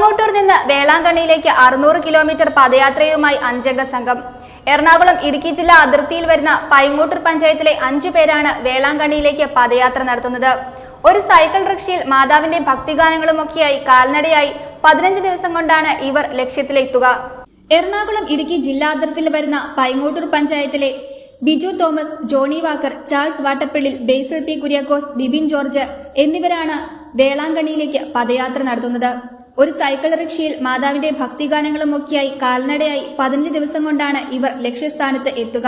പൈങ്ങോട്ടൂർ നിന്ന് വേളാങ്കണ്ണിയിലേക്ക് അറുന്നൂറ് കിലോമീറ്റർ പദയാത്രയുമായി അഞ്ചംഗ സംഘം. എറണാകുളം ഇടുക്കി ജില്ലാ അതിർത്തിയിൽ വരുന്ന പൈങ്ങോട്ടൂർ പഞ്ചായത്തിലെ അഞ്ചു പേരാണ് വേളാങ്കണ്ണിയിലേക്ക് പദയാത്ര നടത്തുന്നത്. ഒരു സൈക്കിൾ റിക്ഷയിൽ മാതാവിന്റെ ഭക്തിഗാനങ്ങളുമൊക്കെയായി കാൽനടയായി പതിനഞ്ച് ദിവസം കൊണ്ടാണ് ഇവർ ലക്ഷ്യത്തിലെത്തുക. എറണാകുളം ഇടുക്കി ജില്ലാ അതിർത്തിയിൽ വരുന്ന പൈങ്ങോട്ടൂർ പഞ്ചായത്തിലെ Biju Thomas Johnny Walker Charles Vattappillil Basil P Kuriakose Bibin George എന്നിവരാണ് വേളാങ്കണ്ണിയിലേക്ക് പദയാത്ര നടത്തുന്നത്. ഒരു സൈക്കിൾ റിക്ഷയിൽ മാതാവിന്റെ ഭക്തിഗാനങ്ങളുമൊക്കെയായി കാൽനടയായി പതിനഞ്ച് ദിവസം കൊണ്ടാണ് ഇവർ ലക്ഷ്യസ്ഥാനത്ത് എത്തുക.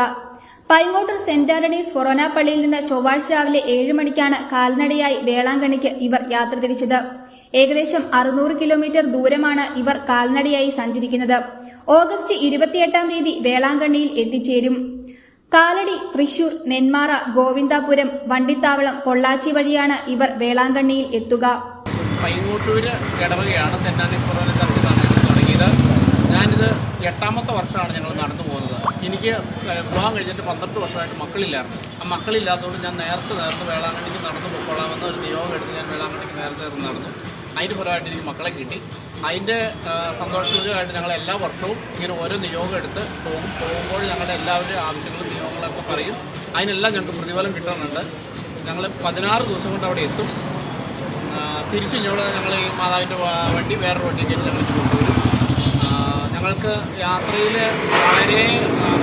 പൈങ്ങോട്ടൂർ സെന്റ് ആന്റണീസ് ഫൊറോന പള്ളിയിൽ നിന്ന് ചൊവ്വാഴ്ച രാവിലെ ഏഴ് മണിക്കാണ് കാൽനടയായി വേളാങ്കണ്ണിക്ക് ഇവർ യാത്ര തിരിച്ചത്. ഏകദേശം അറുന്നൂറ് കിലോമീറ്റർ ദൂരമാണ് ഇവർ കാൽനടയായി സഞ്ചരിക്കുന്നത്. ഓഗസ്റ്റ് ഇരുപത്തിയെട്ടാം തീയതി വേളാങ്കണ്ണിയിൽ എത്തിച്ചേരും. കാലടി തൃശൂർ നെന്മാറ ഗോവിന്ദാപുരം വണ്ടിത്താവളം പൊള്ളാച്ചി വഴിയാണ് ഇവർ വേളാങ്കണ്ണിയിൽ എത്തുക. പൈങ്ങോട്ടൂര് ഇടവകയാണ് സെന്റ് ആൻഡീസ് കൊറോന ചർച്ച് നടന്നത് തുടങ്ങിയത് ഞാനിത് എട്ടാമത്തെ വർഷമാണ് ഞങ്ങൾ നടന്നു പോകുന്നത്. എനിക്ക് വിവാഹം കഴിഞ്ഞിട്ട് പന്ത്രണ്ട് വർഷമായിട്ട് മക്കളില്ലായിരുന്നു. ആ മക്കളില്ലാത്തതുകൊണ്ട് ഞാൻ നേരത്തെ നേരത്തെ വേളാങ്കണ്ണിക്ക് നടന്നു പൊക്കോളാമെന്ന ഒരു നിയോഗം എടുത്ത് ഞാൻ വേളാങ്കണ്ണിക്ക് നേരത്തെ നേരത്തെ നടന്നു. അതിന്റെ ഫലമായിട്ട് എനിക്ക് മക്കളെ കിട്ടി. അതിന്റെ സന്തോഷമായിട്ട് ഞങ്ങൾ എല്ലാ വർഷവും ഇങ്ങനെ ഓരോ നിയോഗം എടുത്ത് പോകും. പോകുമ്പോൾ ഞങ്ങളുടെ എല്ലാവരുടെയും ആവശ്യങ്ങളും നിയോഗങ്ങളൊക്കെ പറയും. അതിനെല്ലാം ഞങ്ങൾക്ക് പ്രതിഫലം കിട്ടുന്നുണ്ട്. ഞങ്ങൾ പതിനാറ് ദിവസം കൊണ്ട് അവിടെ എത്തും. തിരിച്ച് ഇങ്ങോട്ട് ഞങ്ങൾ മാതാവിന്റെ വണ്ടി വേറൊരു വണ്ടിക്ക് ഞങ്ങൾ കൊണ്ടുവരും. ഞങ്ങൾക്ക് യാത്രയിൽ വളരെ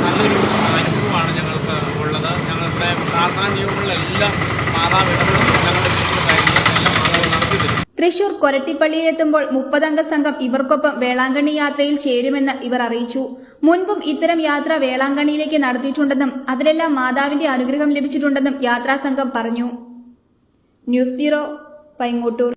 നല്ലൊരു അനുഭവമാണ് ഞങ്ങൾക്ക് ഉള്ളത്. ഞങ്ങളുടെ പ്രാർത്ഥനാ നിയമങ്ങളിലെല്ലാം മാതാവ് ഇടപെടുന്നു ഞങ്ങളുടെ കാര്യങ്ങളെല്ലാം മാതാവ് തൃശൂർ കൊരട്ടിപ്പള്ളിയിലെത്തുമ്പോൾ മുപ്പതംഗ സംഘം ഇവർക്കൊപ്പം വേളാങ്കണ്ണി യാത്രയിൽ ചേരുമെന്ന് ഇവർ അറിയിച്ചു. മുൻപും ഇത്തരം യാത്ര വേളാങ്കണ്ണിയിലേക്ക് നടത്തിയിട്ടുണ്ടെന്നും അതിലെല്ലാം മാതാവിന്റെ അനുഗ്രഹം ലഭിച്ചിട്ടുണ്ടെന്നും യാത്രാസംഘം പറഞ്ഞു. News bureau Paingottoor.